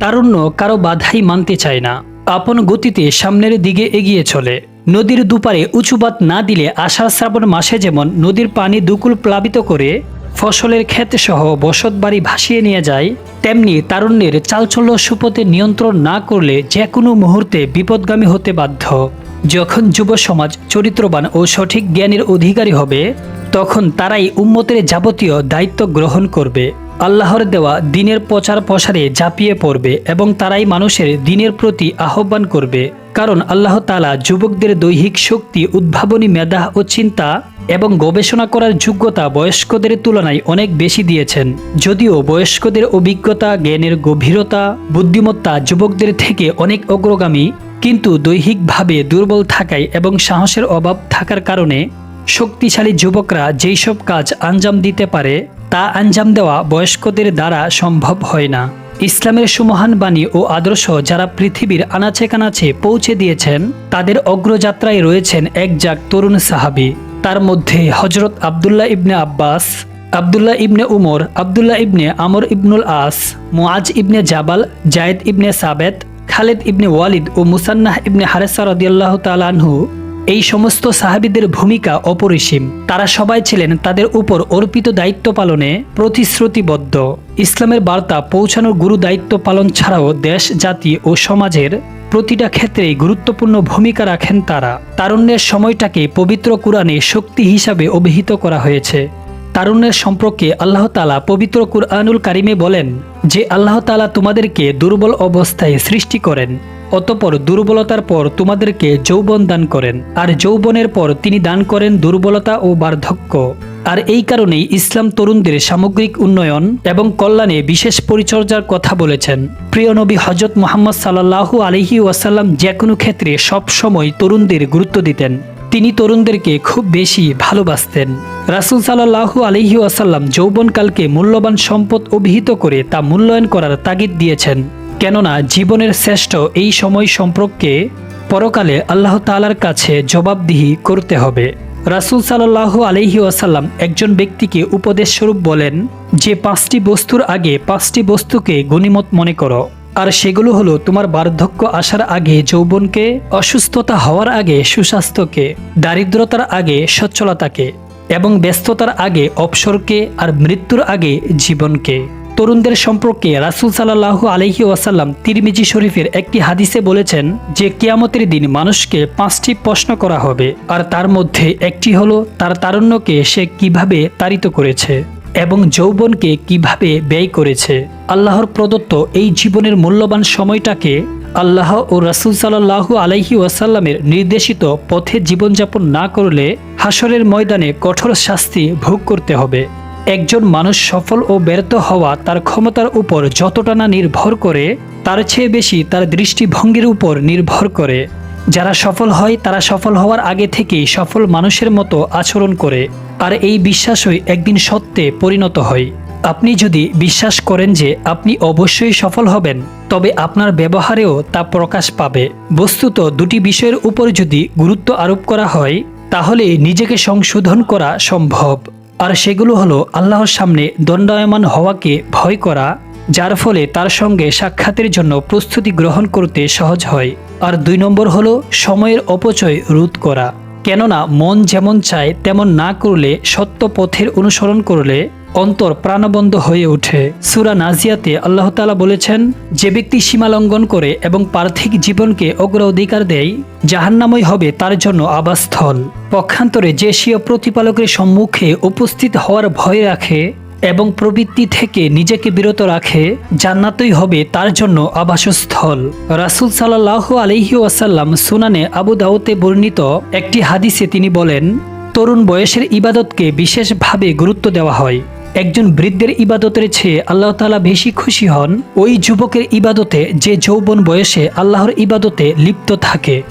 তারুণ্য কারও বাধাই মানতে চায় না। আপন গতিতে সামনের দিকে এগিয়ে চলে। নদীর দুপারে উঁচুবাত না দিলে আষাঢ় শ্রাবণ মাসে যেমন নদীর পানি দুকুল প্লাবিত করে ফসলের ক্ষেত সহ বসত বাড়ি ভাসিয়ে নিয়ে যায়, তেমনি তারুণ্যের চালচল্য সুপথে নিয়ন্ত্রণ না করলে যে কোনো মুহূর্তে বিপদগামী হতে বাধ্য। যখন যুব সমাজ চরিত্রবান ও সঠিক জ্ঞানের অধিকারী হবে, তখন তারাই উম্মতের যাবতীয় দায়িত্ব গ্রহণ করবে। আল্লাহর দেওয়া দিনের প্রচার প্রসারে ঝাঁপিয়ে পড়বে এবং তারাই মানুষের দিনের প্রতি আহ্বান করবে। কারণ আল্লাহ তালা যুবকদের দৈহিক শক্তি, উদ্ভাবনী মেধা ও চিন্তা এবং গবেষণা করার যোগ্যতা বয়স্কদের তুলনায় অনেক বেশি দিয়েছেন। যদিও বয়স্কদের অভিজ্ঞতা, জ্ঞানের গভীরতা, বুদ্ধিমত্তা যুবকদের থেকে অনেক অগ্রগামী, কিন্তু দৈহিকভাবে দুর্বল থাকায় এবং সাহসের অভাব থাকার কারণে শক্তিশালী যুবকরা যেই সব কাজ আঞ্জাম দিতে পারে তা আঞ্জাম দেওয়া বয়স্কদের দ্বারা সম্ভব হয় না। ইসলামের সুমহান বাণী ও আদর্শ যারা পৃথিবীর আনাচে কানাচে পৌঁছে দিয়েছেন, তাদের অগ্রযাত্রায় রয়েছেন এক জাক তরুণ সাহাবি। তার মধ্যে হজরত আবদুল্লাহ ইবনে আব্বাস, আবদুল্লাহ ইবনে উমর, আবদুল্লাহ ইবনে আমর ইবনুল আস, মুআজ ইবনে জাবাল, জায়েদ ইবনে সাবেদ খালেদ ইবনে ওয়ালিদ ও মুসান্নাহ ইবনে হারেসা রদিয়াল্লাহ তালানহু এই সমস্ত সাহাবিদের ভূমিকা অপরিসীম। তারা সবাই ছিলেন তাদের উপর অর্পিত দায়িত্ব পালনে প্রতিশ্রুতিবদ্ধ। ইসলামের বার্তা পৌঁছানোর গুরু দায়িত্ব পালন ছাড়াও দেশ, জাতি ও সমাজের প্রতিটা ক্ষেত্রেই গুরুত্বপূর্ণ ভূমিকা রাখেন তারা। তারুণ্যের সময়টাকে পবিত্র কোরআনে শক্তি হিসাবে অভিহিত করা হয়েছে। তারুণ্যের সম্পর্কে আল্লাহ তালা পবিত্র কুরআনুল কারিমে বলেন যে, আল্লাহ তালা তোমাদেরকে দুর্বল অবস্থায় সৃষ্টি করেন। অতপর দুর্বলতার পর তোমাদেরকে যৌবন দান করেন, আর যৌবনের পর তিনি দান করেন দুর্বলতা ও বার্ধক্য। আর এই কারণেই ইসলাম তরুণদের সামগ্রিক উন্নয়ন এবং কল্যাণে বিশেষ পরিচর্যার কথা বলেছেন। প্রিয় নবী হজরত মোহাম্মদ সাল্লাহু আলহি ওয়াসাল্লাম যে কোনো ক্ষেত্রে সব সময় তরুণদের গুরুত্ব দিতেন। তিনি তরুণদেরকে খুব বেশি ভালোবাসতেন। রাসুল সাল্লাহু আলহি ওয়াসাল্লাম যৌবনকালকে মূল্যবান সম্পদ অভিহিত করে তা মূল্যায়ন করার তাগিদ দিয়েছেন। কেননা জীবনের শ্রেষ্ঠ এই সময় সম্পর্কে পরকালে আল্লাহ তালার কাছে জবাবদিহি করতে হবে। রাসুল সাল্লাহ আলহি ওয়াসাল্লাম একজন ব্যক্তিকে উপদেশ স্বরূপ বলেন, যে পাঁচটি বস্তুর আগে পাঁচটি বস্তুকে গণিমত মনে করো, আর সেগুলো হলো তোমার বার্ধক্য আসার আগে যৌবনকে, অসুস্থতা হওয়ার আগে সুস্বাস্থ্যকে, দারিদ্রতার আগে সচ্ছলতাকে, এবং ব্যস্ততার আগে অবসরকে আর মৃত্যুর আগে জীবনকে। তরুণদের সম্পর্কে রাসুল সাল্লাহু আলহি ওয়াসাল্লাম তিরমিজি শরীফের একটি হাদিসে বলেছেন যে কিয়ামতের দিন মানুষকে পাঁচটি প্রশ্ন করা হবে, আর তার মধ্যে একটি হলো তার তারুণ্যকে সে কীভাবে তাড়িত করেছে এবং যৌবনকে কীভাবে ব্যয় করেছে। আল্লাহর প্রদত্ত এই জীবনের মূল্যবান সময়টাকে আল্লাহ ও রাসুল সাল্লাহু আলাইহি ওয়াসাল্লামের নির্দেশিত পথে জীবনযাপন না করলে হাসরের ময়দানে কঠোর শাস্তি ভোগ করতে হবে। একজন মানুষ সফল ও ব্যর্থ হওয়া তার ক্ষমতার উপর যতটা না নির্ভর করে, তার চেয়ে বেশি তার দৃষ্টিভঙ্গির উপর নির্ভর করে। যারা সফল হয়, তারা সফল হওয়ার আগে থেকেই সফল মানুষের মতো আচরণ করে, আর এই বিশ্বাসই একদিন সত্যে পরিণত হয়। আপনি যদি বিশ্বাস করেন যে আপনি অবশ্যই সফল হবেন, তবে আপনার ব্যবহারেও তা প্রকাশ পাবে। বস্তুত দুটি বিষয়ের উপর যদি গুরুত্ব আরোপ করা হয়, তাহলে নিজেকে সংশোধন করা সম্ভব। আর সেগুলো হলো আল্লাহর সামনে দণ্ডায়মান হওয়াকে ভয় করা, যার ফলে তার সঙ্গে সাক্ষাতের জন্য প্রস্তুতি গ্রহণ করতে সহজ হয়। আর দুই নম্বর হল সময়ের অপচয় রোধ করা। কেননা মন যেমন চায় তেমন না করলে সত্য পথের অনুসরণ করলে অন্তর প্রাণবন্ধ হয়ে ওঠে। সুরা নাজিয়াতে আল্লাহ তালা বলেছেন, যে ব্যক্তি সীমা লঙ্ঘন করে এবং পার্থিক জীবনকে অগ্রাধিকার দেয়, জাহান্নাময় হবে তার জন্য আবাসস্থল। পক্ষান্তরে যে স্বীয় প্রতিপালকের সম্মুখে উপস্থিত হওয়ার ভয় রাখে এবং প্রবৃত্তি থেকে নিজেকে বিরত রাখে, জান্নাতই হবে তার জন্য আবাসস্থল। রাসুল সাল্লাহ আলহি ওয়াসাল্লাম সুনানে আবু দাউতে বর্ণিত একটি হাদিসে তিনি বলেন, তরুণ বয়সের ইবাদতকে বিশেষভাবে গুরুত্ব দেওয়া হয়। একজন বৃদ্ধের ইবাদতের চেয়ে আল্লাহ তালা বেশি খুশি হন। ওই যুবকের ইবাদতে যে যৌবন বয়সে আল্লাহর ইবাদতে লিপ্ত থাকে।